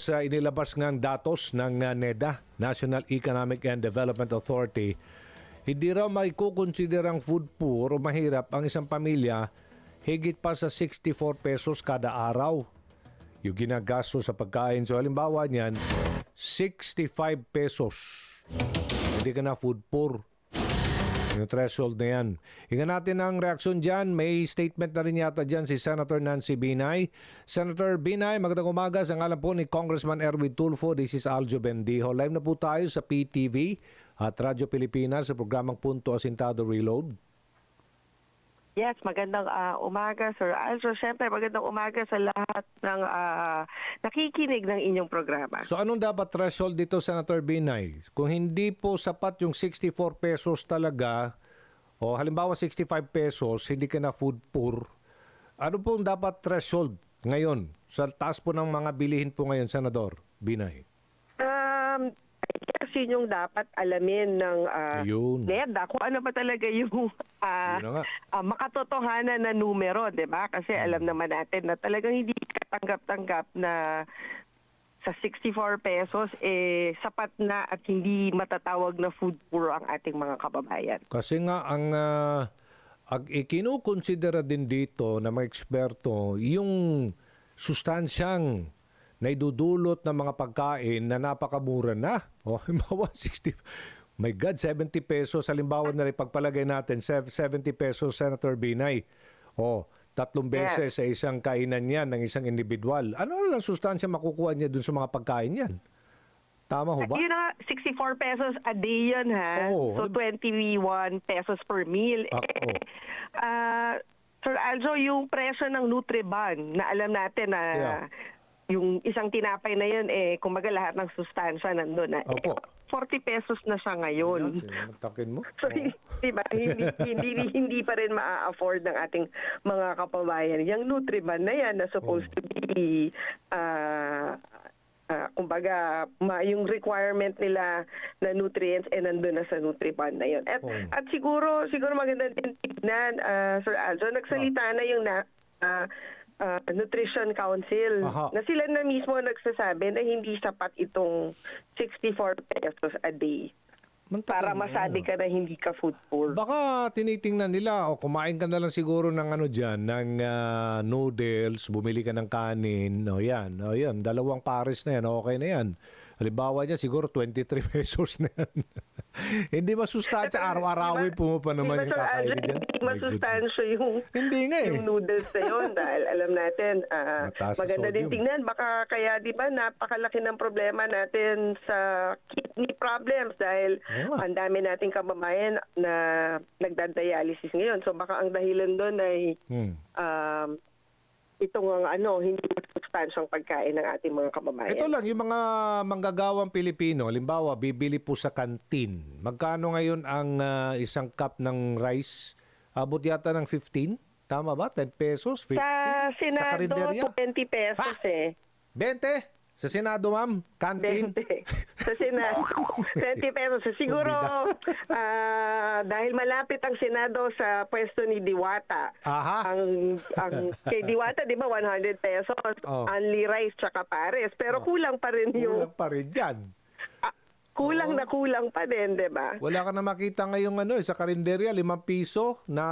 Sa inilabas ngang datos ng uh, NEDA, National Economic and Development Authority, hindi raw may kukonsiderang food poor o mahirap ang isang pamilya higit pa sa 64 pesos kada araw. Yung ginagasto sa pagkain. So halimbawa niyan, 65 pesos. Hindi ka na food poor. Yung threshold na yan. Hingan natin ang reaksyon dyan. May statement na rin yata dyan si Senator Nancy Binay. Senator Binay, magandang umaga. Sa ngalan po ni Congressman Erwin Tulfo, this is Aljo Bendijo. Live na po tayo sa PTV at Radyo Pilipinas sa programang Punto Asintado Reload. Yes, magandang ah, umaga, Sir Aljo. Siyempre, magandang umaga sa lahat ng ah, nakikinig ng inyong programa. So anong dapat threshold dito, Senator Binay? Kung hindi po sapat yung 64 pesos talaga, o halimbawa 65 pesos, hindi ka na food poor, ano po ang dapat threshold ngayon sa taas po ng mga bilihin po ngayon, Senador Binay? Um, yes, yun yung dapat alamin ng ah, Ayun. NEDA kung ano ba talaga yung ah, Yun na nga. ah, makatotohanan na numero, di ba? Kasi Hmm. alam naman natin na talagang hindi katanggap-tanggap na sa 64 pesos, eh, sapat na at hindi matatawag na food poor ang ating mga kababayan. Kasi nga ang uh, ang ikinukonsidera din dito ng mga eksperto yung sustansyang naidudulot ng mga pagkain na napakamura na. O, halimbawa 60 My God, 70 pesos. Halimbawa na rin pagpalagay natin, sev- 70 pesos, Senator Binay. O, tatlong beses sa isang kainan yan ng isang individual. Ano lang sustansya makukuha niya dun sa mga pagkain yan? Tama ho ba? Yun na, 64 pesos a day yun ha. Oo. so 21 pesos per meal. Ah, Eh, oo. ah, Sir Aljo, yung presyo ng Nutriban na alam natin na Yeah. Yung isang tinapay na yun, eh, kumbaga lahat ng sustansya nandun na. Eh, Opo. 40 pesos na siya ngayon. Yan, Takin mo. So, di ba, hindi, hindi, hindi pa rin maa-afford ng ating mga kapabayan. Yung Nutriban na yan na supposed to be, ah, ah, kumbaga, ma, yung requirement nila na nutrients eh nandun na sa Nutriban na yun. At, Oh. at siguro, siguro maganda din tignan, ah, Sir Aljo, nagsalita na yung na, ah, ah, Nutrition Council Aha. na sila na mismo nagsasabi na hindi sapat itong 64 pesos a day para masabi ka na hindi ka food poor. Baka tinitingnan nila o kumain ka na lang siguro ng ano diyan ng ah, noodles, bumili ka ng kanin, o yan, o yan, dalawang pares na yan, okay na yan. Halimbawa niya siguro 23 pesos na yan. Hindi masustansya araw-arawin pumupa naman yung kakainin diyan. Hindi masustansya yung, Hindi nga eh. yung noodles na yun dahil alam natin, ah, Mataas maganda din tingnan. Baka kaya di ba napakalaki ng problema natin sa kidney problems dahil nga. ang dami nating kababayan na nagdadialysis ngayon. So baka ang dahilan doon ay Hmm. um, itong ang ano, hindi masustansyang pagkain ng ating mga kababayan. Ito lang, yung mga manggagawang Pilipino, halimbawa, bibili po sa kantin. Magkano ngayon ang ah, isang cup ng rice? Abot yata ng 15? Tama ba? 10 pesos? 50? Sa Senado, karinderya? 20 pesos Ha? eh. 20? Sa Senado, ma'am? 20. Sa Senado. 20 pesos. So, Siguro, ah, dahil malapit ang Senado sa pwesto ni Diwata, Aha. ang, ang kay Diwata, di ba, 100 pesos, Oh. only rice tsaka pares. Pero kulang pa rin yung, Kulang pa rin dyan. ah, kulang na kulang pa din, di ba? Wala ka na makita ngayong ano, eh, sa karinderya, 5 piso na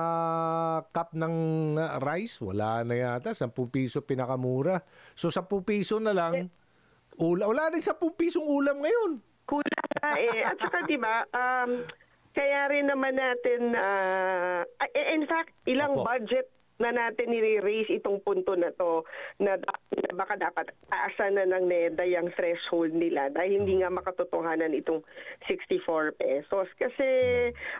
cup ng ah, rice. Wala na yata. 10 piso pinakamura. So 10 piso na lang. Ula, wala rin 10 pisong ulam ngayon. Kulang na eh. At saka, di ba, um, kaya rin naman natin, ah, ah, in fact, ilang Opo. budget na natin nire-raise itong punto na to na, na baka dapat taasan na ng NEDA yung threshold nila dahil hindi nga makatotohanan itong 64 pesos. Kasi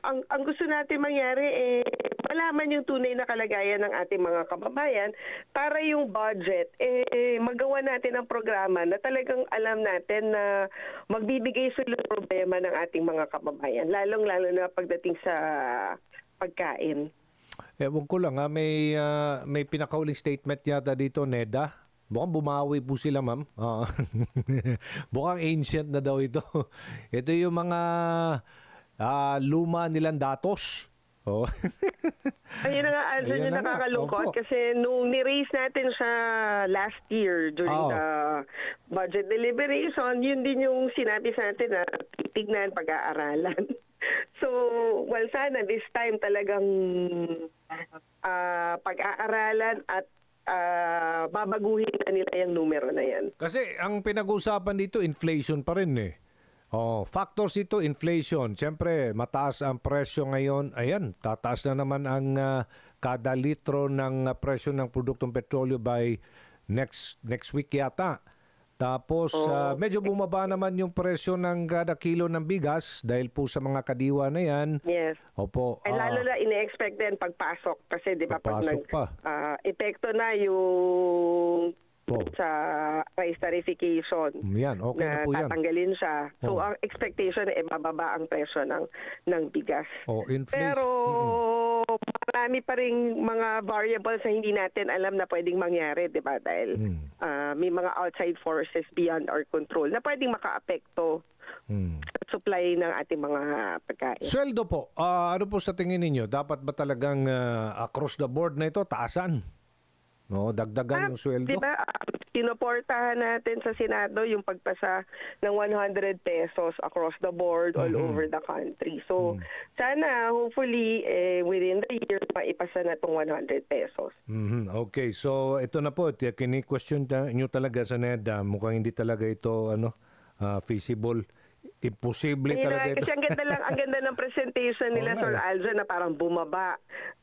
ang, ang gusto natin mangyari eh malaman yung tunay na kalagayan ng ating mga kababayan para yung budget eh magawa natin ang programa na talagang alam natin na magbibigay sa problema ng ating mga kababayan lalong-lalo na pagdating sa pagkain. Ewan ko lang ha, may, ah, may pinakauling statement yata dito, NEDA. Mukhang bumawi po sila, ma'am. Ah. Mukhang ancient na daw ito. ito yung mga ah, luma nilang datos. Oh. Ayun na nga, Ayun yung na nakakalungkot Opo. kasi nung ni-raise natin siya last year during Oo. the budget deliberation, yun din yung sinabi sa atin na titignan, pag-aaralan. so, well, sana this time talagang ah, pag-aaralan at ah, babaguhin na nila yung numero na yan. Kasi ang pinag-uusapan dito, inflation pa rin eh. Oh, factors ito, inflation. Siyempre, mataas ang presyo ngayon. Ayan, tataas na naman ang ah, kada litro ng ah, presyo ng produktong petrolyo by next next week yata. Tapos, ah, medyo bumaba naman yung presyo ng kada kilo ng bigas dahil po sa mga kadiwa na yan. Yes. Opo. Ay ah, lalo na ine-expect din pagpasok kasi 'di ba pag nag pa. ah, epekto na yung Oh. sa price tarification yan, okay na, na po yan. tatanggalin siya. So Oh. ang expectation ay bababa ang presyo ng ng bigas. Oh, inflation. Pero marami pa ring mga variables na hindi natin alam na pwedeng mangyari, 'di ba? Dahil Mm. ah, may mga outside forces beyond our control na pwedeng makaapekto Mm. sa supply ng ating mga pagkain. Sweldo po, ah, ano po sa tingin ninyo? Dapat ba talagang ah, across the board na ito, taasan? No, dagdagan yung sweldo? Di ba, um, sinuportahan natin sa Senado yung pagpasa ng 100 pesos across the board all Mhm. over the country. So, sana hopefully eh, within the year maipasa na tong 100 pesos. Mhm, Okay, so ito na po, tiyak kini-question nyo talaga sa NEDA. Mukhang hindi talaga ito ano ah, feasible. Imposible Ayun na, talaga ito. kasi ang ganda lang, ang ganda ng presentation nila nga Sir eh. Aljo na parang bumaba.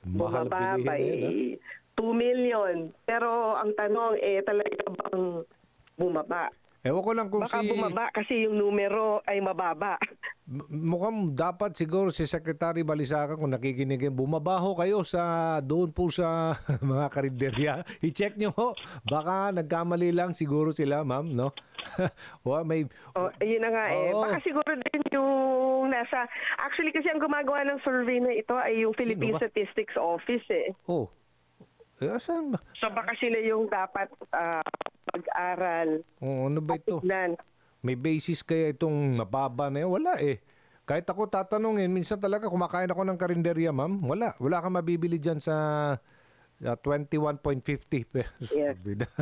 Mahal bumaba by eh, 2 million. Pero ang tanong eh talaga bang bumaba? Ewan ko lang kung Baka si... bumaba kasi yung numero ay mababa. Mukhang dapat siguro si Secretary Balisacan kung nakikinig yan, bumabaho kayo sa doon po sa mga karinderya. I-check nyo ho. Baka nagkamali lang siguro sila, ma'am, no? o, may Oh, ayun na nga eh. Oo. Baka siguro din yung nasa... Actually kasi ang gumagawa ng survey na ito ay yung Philippine? Statistics Office eh. Oh. Eh, asan ba? So baka sila yung dapat ah, mag-aral. Oh, ano ba ito? Tignan. May basis kaya itong mababa na yun? Wala eh. Kahit ako tatanungin, minsan talaga kumakain ako ng karinderya, ma'am. Wala. Wala kang mabibili dyan sa uh, 21.50 pesos. Yes.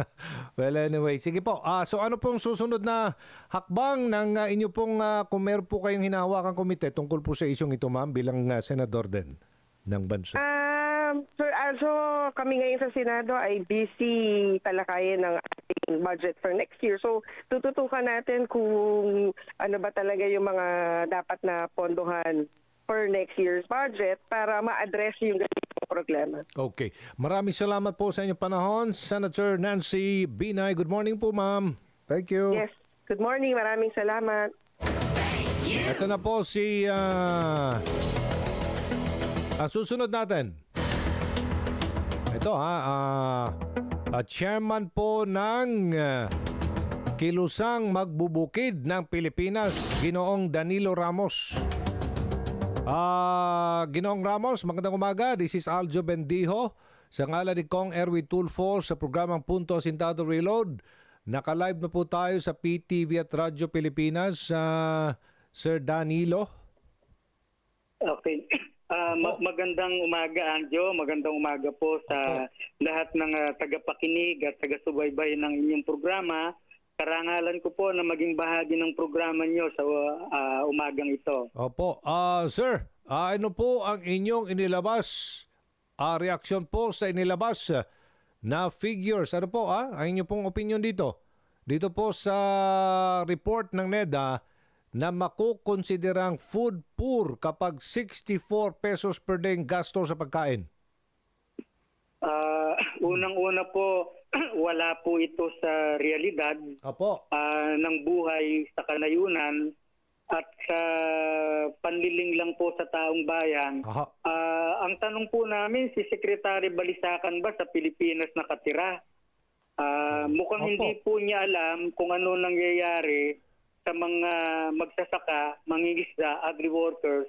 well, anyway. Sige po. Ah, so ano pong susunod na hakbang ng ah, inyo pong, ah, kung meron po kayong hinahawakan komite tungkol po sa isyong ito, ma'am, bilang ah, senador din ng bansa? Um, Aljo, kami ngayon sa Senado ay busy talakayin ng ating budget for next year. So, tututukan natin kung ano ba talaga yung mga dapat na pondohan for next year's budget para ma-address yung ganitong problema. Okay. Maraming salamat po sa inyong panahon. Senator Nancy Binay. Good morning po, ma'am. Thank you. Yes. Good morning. Maraming salamat. Ito na po si... ah, ang susunod natin. Ito ha. ah, ah, chairman po ng ah, Kilusang Magbubukid ng Pilipinas, Ginoong Danilo Ramos. Ah, Ginoong Ramos, magandang umaga. This is Aljo Bendijo. Sa ngalan ni Kong Erwin Tulfo sa programang Punto Sintado Reload. Naka-live na po tayo sa PTV at Radyo Pilipinas sa Sir Danilo. Okay. Ma- magandang umaga, Anjo. Magandang umaga po sa lahat ng ah, tagapakinig at taga-subaybay ng inyong programa. Karangalan ko po na maging bahagi ng programa nyo sa ah, umagang ito. Opo. Ah, sir, ano po ang inyong inilabas? Ah, reaksyon po sa inilabas na figures. Ano po ah, ang inyong pong opinion dito? Dito po sa report ng NEDA na makukonsiderang food poor kapag 64 pesos per day ang gasto sa pagkain. Ah, unang-una po, wala po ito sa realidad Opo. ah, ng buhay sa kanayunan at sa panliling lang po sa taong bayan. Aha. Ah, ang tanong po namin, si Secretary Balisacan ba sa Pilipinas nakatira? Ah, mukhang Opo. hindi po niya alam kung ano nangyayari sa mga magsasaka, mangingisda, agri-workers.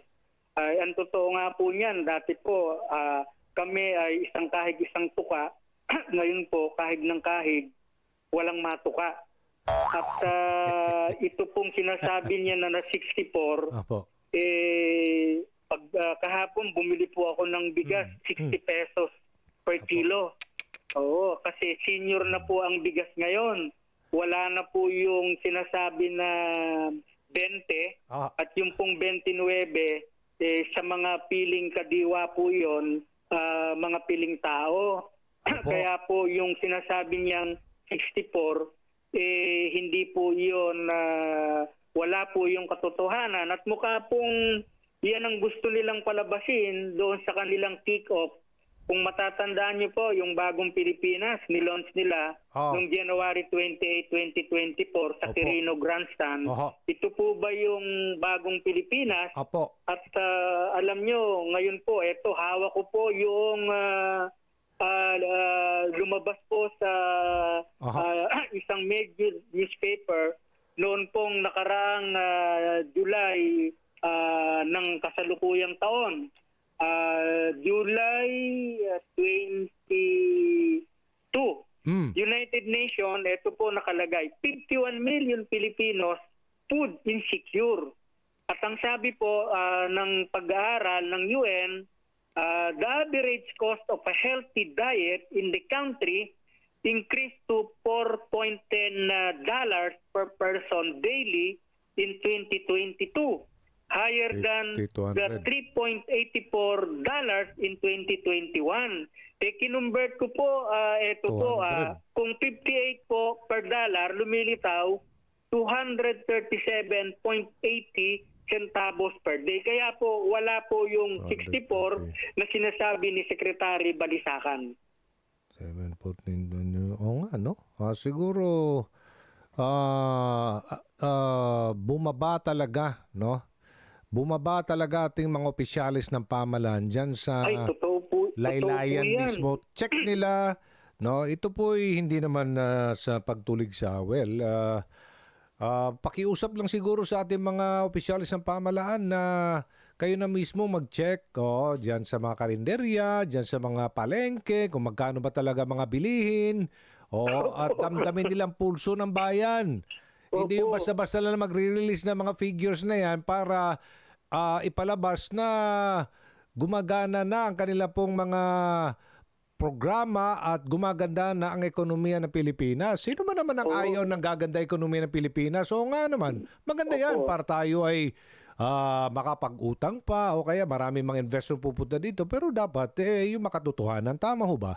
Ay, ang totoo nga po niyan, dati po ah, kami ay isang kahig, isang tuka. Ngayon po, kahig ng kahig, walang matuka. At ah, ito pong sinasabi niya na na 64, Opo. eh, pag ah, kahapon bumili po ako ng bigas, 60 pesos per kilo. Oo, kasi senior na po ang bigas ngayon. Wala na po yung sinasabi na 20 Ah, at yung pong 29 eh, sa mga piling kadiwa po yon ah, mga piling tao. Opo. Kaya po yung sinasabi niyang 64 eh hindi po yon wala po yung katotohanan at mukha pong yan ang gusto nilang palabasin doon sa kanilang kick-off. Kung matatandaan niyo po, yung bagong Pilipinas, nilaunch nila Oh. noong January 28, 2024 sa Opo. Quirino Grandstand. Oho. Ito po ba yung bagong Pilipinas? Apo. At ah, alam nyo, ngayon po, eto, hawak ko po yung ah, ah, lumabas po sa ah, isang major newspaper noon pong nakaraang ah, July ah, ng kasalukuyang taon. Ah, July ah, 22. Mm. United Nation, ito po nakalagay, 51 million Filipinos food insecure. At ang sabi po ah, ng pag-aaral ng UN, ah, the average cost of a healthy diet in the country increased to 4.10 uh, dollars per person daily in 2022, higher than 50 to the 100. 3.84 dollars in 2021. Eh kinonvert ko po ah, ito po ah, 200. kung 58 po per dollar lumilitaw 237.80 centavos per day. Kaya po wala po yung 64 na sinasabi ni Secretary Balisacan. 7.9 Oo nga, no? Ah, siguro, ah, ah, bumaba talaga, no? Bumaba talaga ating mga opisyalis ng pamahalaan dyan sa Ay, totoo po. totoo po laylayan mismo. Check nila, no? Ito po hindi naman ah, sa pagtulig sa well. ah, ah, pakiusap lang siguro sa ating mga opisyalis ng pamahalaan na kayo na mismo mag-check oh, diyan sa mga karinderya, diyan sa mga palengke, kung magkano ba talaga mga bilihin. Oh, at damdamin nilang pulso ng bayan. Hindi yung basta-basta lang magre-release ng mga figures na yan para ah, ipalabas na gumagana na ang kanila pong mga programa at gumaganda na ang ekonomiya ng Pilipinas. Sino man naman ang Oo. ayaw ng gaganda ekonomiya ng Pilipinas? Oo nga naman, maganda yan Opo. para tayo ay ah, makapag-utang pa o kaya marami mga investor pupunta dito. Pero dapat eh, yung makatotohanan. Tama ho ba?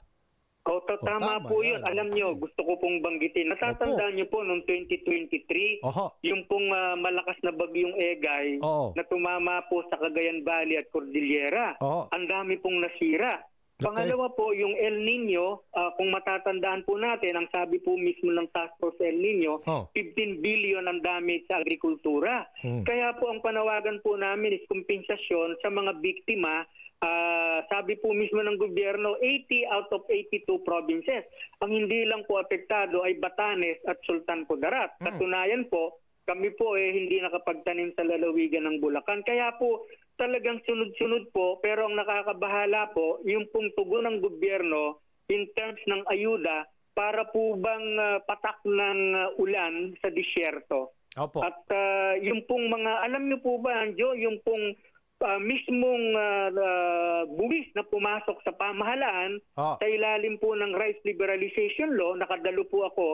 O, to, O, tama, tama po yan. yun. Alam nyo, gusto ko pong banggitin. Natatandaan nyo po noong 2023, Oho. yung pong ah, malakas na bagyong Egay Oo. na tumama po sa Cagayan Valley at Cordillera. Oo. Ang dami pong nasira. Okay. Pangalawa po, yung El Nino, ah, kung matatandaan po natin, ang sabi po mismo ng Task Force El Nino, Oh. 15 billion ang damage sa agrikultura. Hmm. Kaya po ang panawagan po namin is kompensasyon sa mga biktima. Ah, sabi po mismo ng gobyerno, 80 out of 82 provinces. Ang hindi lang po apektado ay Batanes at Sultan Kudarat. Katunayan po, kami po eh hindi nakapagtanim sa lalawigan ng Bulacan. Kaya po talagang sunod-sunod po pero ang nakakabahala po yung pong tugon ng gobyerno in terms ng ayuda para po bang ah, patak ng ah, ulan sa disyerto. Opo. At ah, yung pong mga, alam niyo po ba, Anjo, yung pong ah, mismong ah, ah, buwis na pumasok sa pamahalaan Ah. sa ilalim po ng Rice Liberalization Law, nakadalo po ako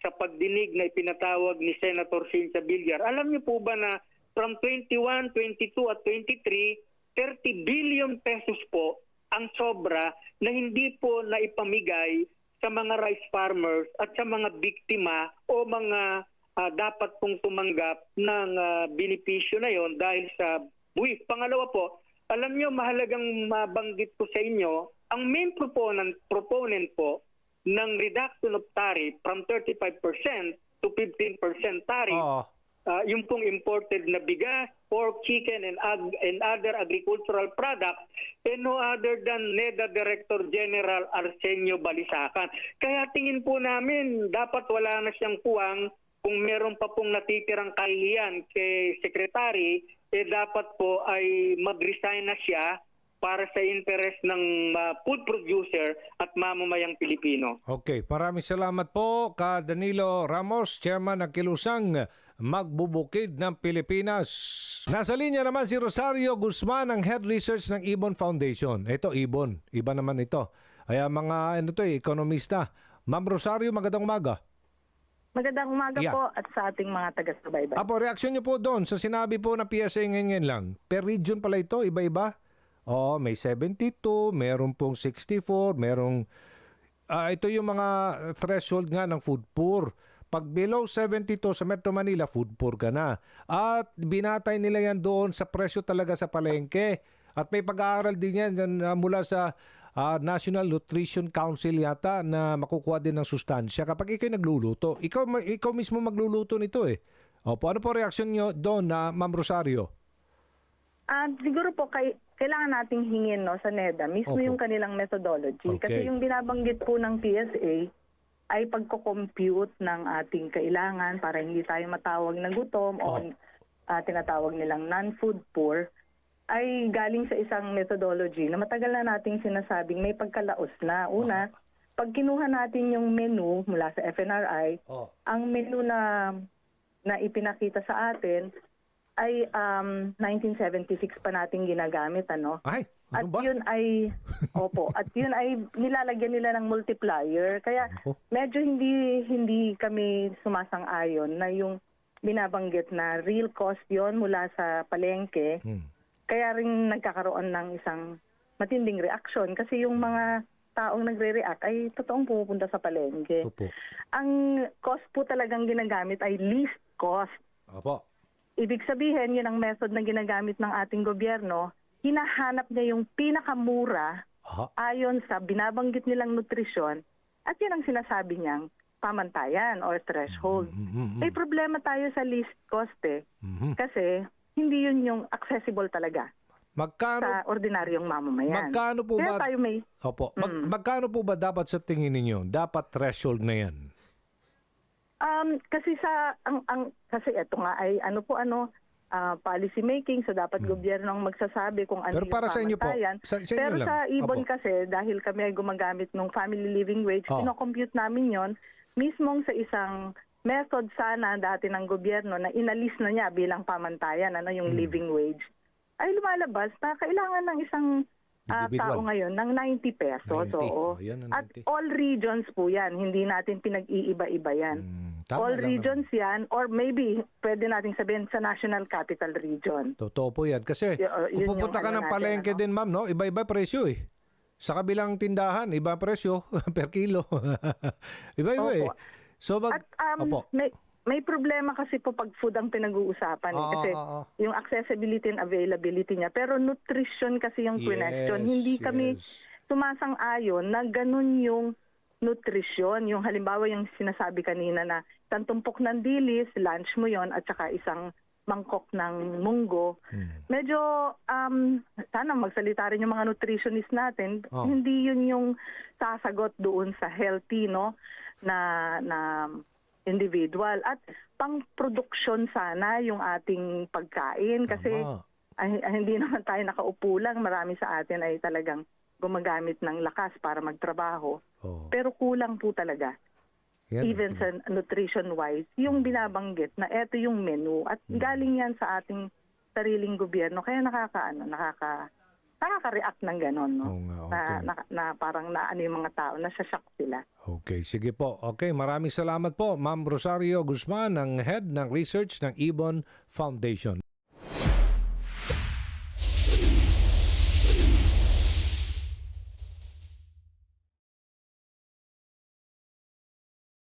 sa pagdinig na ipinatawag ni Senator Cynthia Villar. Alam niyo po ba na from 21, 22 at 23, 30 billion pesos po ang sobra na hindi po naipamigay sa mga rice farmers at sa mga biktima o mga ah, dapat pong tumanggap ng ah, benepisyo na yon dahil sa buwis. Pangalawa po, alam niyo mahalagang mabanggit ko sa inyo, ang main proponent, proponent po ng reduction of tariff from 35% to 15% tariff Oo. Ah, yung pong imported na bigas, pork, chicken, and, ag- and other agricultural products, and no other than NEDA Director General Arsenio Balisacan. Kaya tingin po namin, dapat wala na siyang puwang kung meron pa pong natitirang kahihiyan kay Secretary, eh dapat po ay mag-resign na siya para sa interest ng ah, food producer at mamamayang Pilipino. Okay, maraming salamat po ka Danilo Ramos, Chairman ng Kilusang Magbubukid ng Pilipinas. Nasa linya naman si Rosario Guzman ng Head Research ng Ibon Foundation. Ito, Ibon. Iba naman ito. Kaya mga ano to, eh, ekonomista. Ma'am Rosario, magandang umaga. Magandang umaga Yeah. po at sa ating mga taga-subaybay. Apo, reaksyon niyo po doon sa sinabi po ng PSA ngayon lang. Per region pala ito, iba-iba. Oo, may 72, meron pong 64, merong... Ah, ito yung mga threshold nga ng food poor. Pag below 72 sa Metro Manila, food poor ka na. At binatay nila yan doon sa presyo talaga sa palengke. At may pag-aaral din yan ah, mula sa ah, National Nutrition Council yata na makukuha din ng sustansya kapag ikaw nagluluto. Ikaw, ikaw mismo magluluto nito eh. Opo, ano po reaksyon nyo doon na Ma'am Rosario? Ah, siguro po kay, kailangan nating hingin no sa NEDA mismo Opo. yung kanilang methodology Okay. kasi yung binabanggit po ng PSA ay pagko-compute ng ating kailangan para hindi tayo matawag na gutom Oh. o ah, tinatawag nilang non-food poor ay galing sa isang methodology na matagal na nating sinasabing may pagkalaos na. Una, pag kinuha natin yung menu mula sa FNRI, Oh. ang menu na na ipinakita sa atin ay um, 1976 pa natin ginagamit ano. Ay, At ano ba? yun ay opo, at yun ay nilalagyan nila ng multiplier. Kaya Ako. medyo hindi hindi kami sumasang-ayon na yung binabanggit na real cost yon mula sa palengke. Hmm. Kaya rin nagkakaroon ng isang matinding reaksyon kasi yung mga taong nagre-react ay totoong pumupunta sa palengke. Ito po. Ang cost po talagang ginagamit ay least cost. Opo. Ibig sabihin, yun ang method na ginagamit ng ating gobyerno. Hinahanap niya yung pinakamura Aha. ayon sa binabanggit nilang nutrisyon at yun ang sinasabi niyang pamantayan or threshold. Mm, mm, May problema tayo sa least cost eh. mhm. Kasi hindi yun yung accessible talaga Magkano sa ordinaryong mamamayan. magkano po Kaya ba tayo may Opo. Mag- Mm. magkano po ba dapat sa tingin ninyo? Dapat threshold na 'yan. Um, kasi sa ang ang kasi ito nga ay ano po ano ah, policy making so dapat gobyerno ang magsasabi kung ano Hmm. Pero yung para sa inyo po, sa- sa inyo Pero lang. sa ibon Opo. kasi dahil kami ay gumagamit ng family living wage, Oh. kino-compute namin 'yon mismong sa isang method sana dati ng gobyerno na inalis na niya bilang pamantayan ano yung Hmm. living wage ay lumalabas na kailangan ng isang Individual. tao ngayon ng 90 pesos. 90. Oo. Oh, yan ang At 90. all regions po yan. Hindi natin pinag-iiba-iba yan. Mm, tama All lang regions yan or maybe pwede nating sabihin sa National Capital Region. Totoo po 'yan kasi Y- uh, kung yun pupunta ka ano ng palengke ano. din, ma'am, no? Iba-iba presyo eh. Sa kabilang tindahan, iba presyo per kilo. Iba-iba eh. So mag At um, Opo. may may problema kasi po pag food ang pinag-uusapan eh. Oo, kasi oo, oo. yung accessibility and availability niya. Pero nutrition kasi yung question. Yes, Hindi kami yes. sumasang-ayon na ganun yung nutrition. Yung halimbawa yung sinasabi kanina na isang tumpok ng dilis, lunch mo yon at saka isang mangkok ng munggo. Hmm. Medyo um, sana magsalita rin yung mga nutritionist natin. Oh. Hindi yun yung sasagot doon sa healthy no na na individual at pang production sana yung ating pagkain kasi Tama. ay, ay, hindi naman tayo nakaupo lang. Marami sa atin ay talagang gumagamit ng lakas para magtrabaho. Oh. Pero kulang po talaga. Yan. Even sa nutrition-wise, yung binabanggit na eto yung menu at Hmm. galing yan sa ating sariling gobyerno. Kaya nakakaano, nakaka nakaka-react ng ganon, no? Oo nga, na, okay. na, na parang naano yung mga tao, na shock sila. Okay, sige po. Okay, maraming salamat po, Ma'am Rosario Guzman, ang head ng research ng Ibon Foundation.